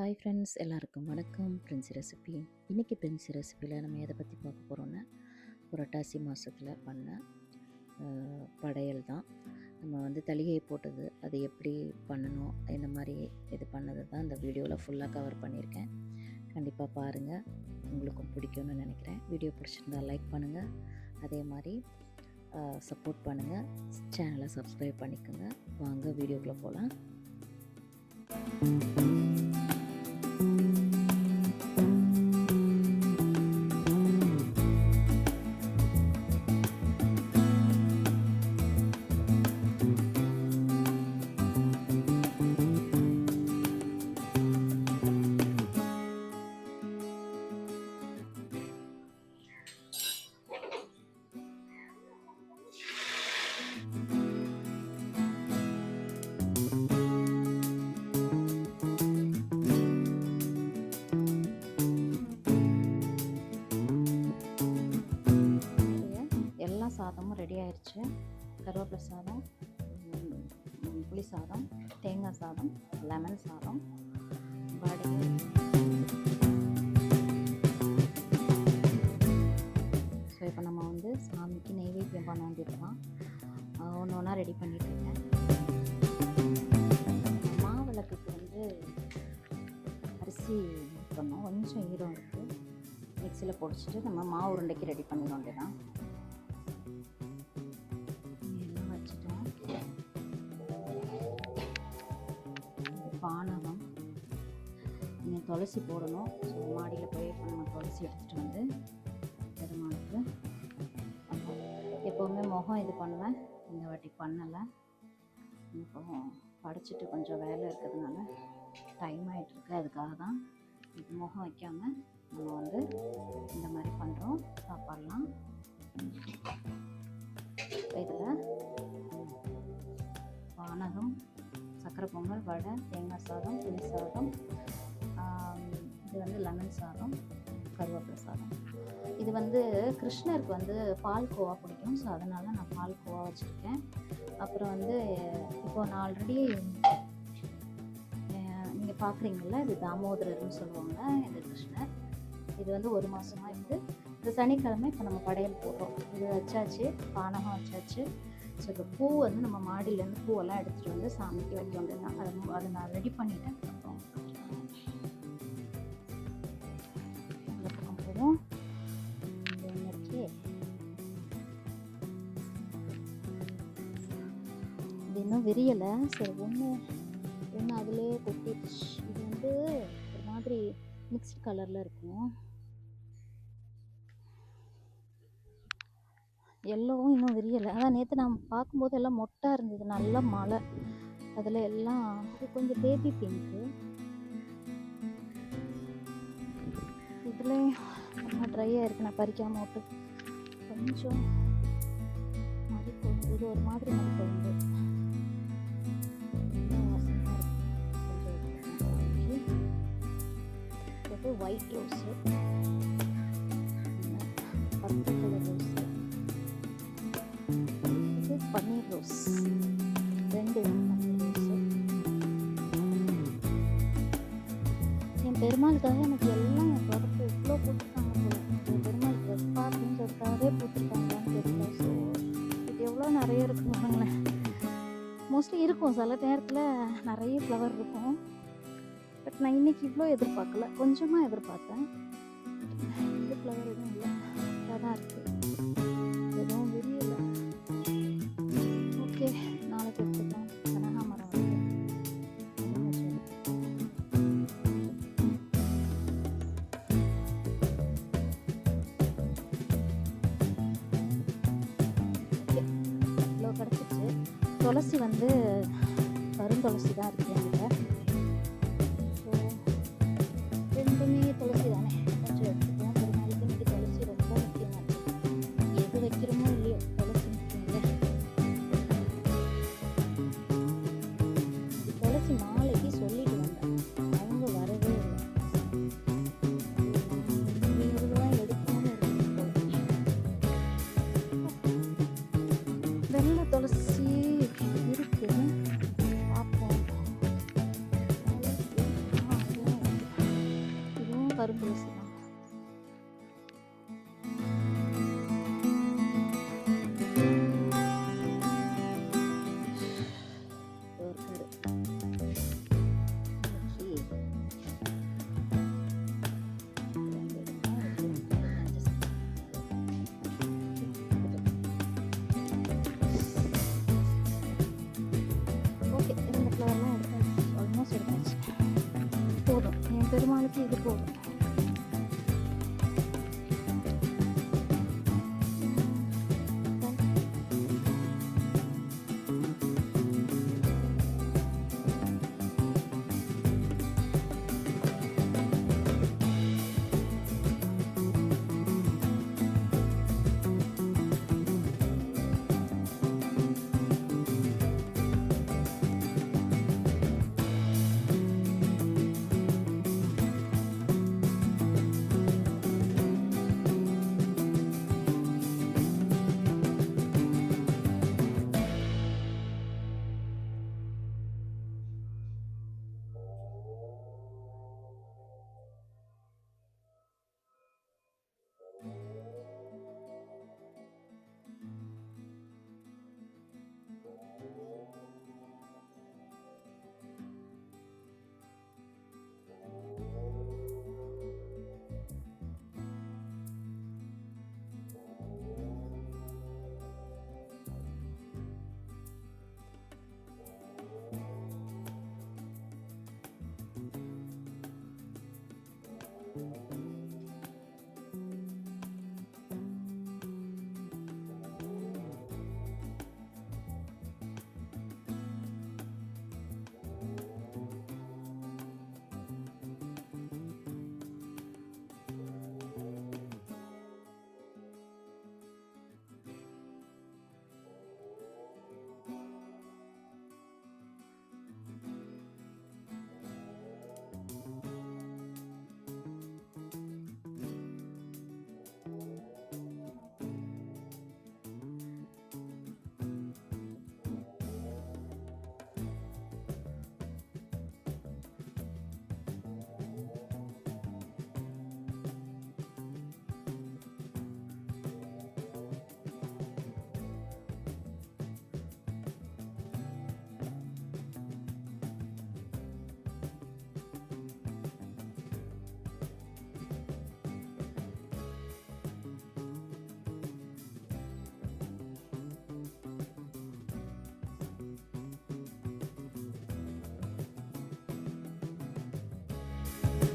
Hi friends எல்லாருக்கும் வணக்கம். Princy recipe. இன்றைக்கி பிரின்சி ரெசிப்பியில் நம்ம எதை பற்றி பார்க்க போகிறோன்னா புரட்டாசி மாதத்தில் பண்ண படையல் தான். நம்ம வந்து தளிகை போட்டது அது எப்படி பண்ணணும் இந்த மாதிரி இது பண்ணது தான் இந்த வீடியோவில் ஃபுல்லாக கவர் பண்ணியிருக்கேன். கண்டிப்பாக பாருங்கள் உங்களுக்கும் பிடிக்கும்னு நினைக்கிறேன். வீடியோ பிடிச்சிருந்தா லைக் பண்ணுங்கள் அதே மாதிரி சப்போர்ட் பண்ணுங்கள் சேனலை சப்ஸ்கிரைப் பண்ணிக்கோங்க. வாங்க வீடியோக்குள்ளே போகலாம் ஆயிடுச்சு. கருவேப்பிலை சாதம் புளி சாதம் தேங்காய் சாதம் லெமன் சாதம் வடை. ஸோ இப்போ நம்ம வந்து சாமிக்கு நெய்வேத்தியம் பண்ண வேண்டியிருக்கலாம் ஒன்று ஒன்றா ரெடி பண்ணிட்டுருக்கேன் மாவிளக்குக்கு வந்து அரிசி பண்ணோம் கொஞ்சம் ஈரம் இருக்குது மிக்சியில் பொடிச்சிட்டு நம்ம மாவு உருண்டைக்கு ரெடி பண்ணிட வேண்டியதான் துளசி போடணும். ஸோ மாடியில் போய் இப்போ நம்ம துளசி எடுத்துகிட்டு வந்து பெருமாளுக்கு எப்போவுமே முகம் இது பண்ணுவேன். இந்த வாட்டி பண்ணலை. இப்போ படிச்சுட்டு கொஞ்சம் வேலை இருக்கிறதுனால டைம் ஆகிட்டுருக்கு அதுக்காக தான் இது முகம் வைக்காமல் நம்ம வந்து இந்த மாதிரி பண்ணுறோம் சாப்பாடலாம். இதில் பானகம் சக்கரை பொங்கல் வடை தேங்காய் சாதம் புளி சாதம் இது வந்து லெமன் சாதம் கருவேப்பிலை சாதம். இது வந்து கிருஷ்ணருக்கு வந்து பால் கோவா பிடிக்கும். ஸோ அதனால் நான் பால் கோவா வச்சுருக்கேன். அப்புறம் வந்து இப்போ நான் ஆல்ரெடி நீங்கள் பார்க்குறீங்கல்ல இது தாமோதரர்னு சொல்லுவாங்க இந்த கிருஷ்ணர். இது வந்து ஒரு மாதமாக இருந்து இந்த சனிக்கிழமை இப்போ நம்ம படையல் போடுறோம். இது வச்சாச்சு பானகம் வச்சாச்சு. ஸோ இப்போ பூ வந்து நம்ம மாடியிலேருந்து பூவெல்லாம் எடுத்துகிட்டு வந்து சாமிக்கு வைக்க வேண்டியதுதான் அதை அதை நான் ரெடி பண்ணிட்டேன். அப்புறம் விரியலை. சரி ஒன்று ஒன்று அதிலே கொட்டிடுச்சு. இது வந்து ஒரு மாதிரி மிக்ஸ்ட் கலரில் இருக்கும். எல்லோவும் இன்னும் விரியலை. அதான் நேற்று நான் பார்க்கும்போது எல்லாம் மொட்டாக இருந்தது. நல்ல மழை. அதில் எல்லாம் கொஞ்சம் பேபி பிங்க்கு இதில் ரொம்ப ட்ரையாக இருக்குது நான் பறிக்காமல் விட்டு. கொஞ்சம் மதிக்கொழுந்து இது ஒரு மாதிரி மதிக்கொழுந்து இது ஒயிட் ரோஸு பத்து கலர் ரோஸு இது பன்னீர் ரோஸ் ரெண்டு பன்னீர் ரோஸு என் பெருமாளுக்காக எனக்கு எல்லாம் என் ப்ராடக்ட் எவ்வளோ போட்டிருக்காங்க என் பெருமாள் ட்ரெஸ்ஸா சொல்லிட்டாவே போட்டிருக்காங்களான்னு தெரியல. ஸோ இது எவ்வளோ நிறைய இருக்குன்னு பாருங்களேன். மோஸ்ட்லி இருக்கும். சில நேரத்தில் நிறைய ஃப்ளவர் இருக்கும். நான் இன்னைக்கு இவ்வளோ எதிர்பார்க்கல. கொஞ்சமாக எதிர்பார்த்தேன். இந்த ஃப்ளவர் எதுவும் இல்லை. தான் இருக்குது எதுவும் விரியல ஓகே நாளைக்கு எடுத்துக்கலாம். கனகாமரம் வந்து இன்னும் கொஞ்சம் இருக்கு. கிடச்சிச்சு துளசி வந்து கருந்துளசி தான் இருக்குது என்கிட்ட. எப்பவுமே துளசி தானே கொஞ்சம் எடுத்துக்கலாம் ஒரு நாளைக்கு வந்து துளசி ரொம்ப முக்கியமாக எது வைக்கிறோமோ இல்லையோ துளசி முக்கியம் இல்லை துளசி மாலைக்கு சொல்லிட்டு வந்தேன் அவங்க வரவே இல்லை இவங்கதான் எடுக்கணும்னு வெள்ளை துளசி என் பெருமாளுக்கு இது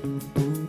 Thank.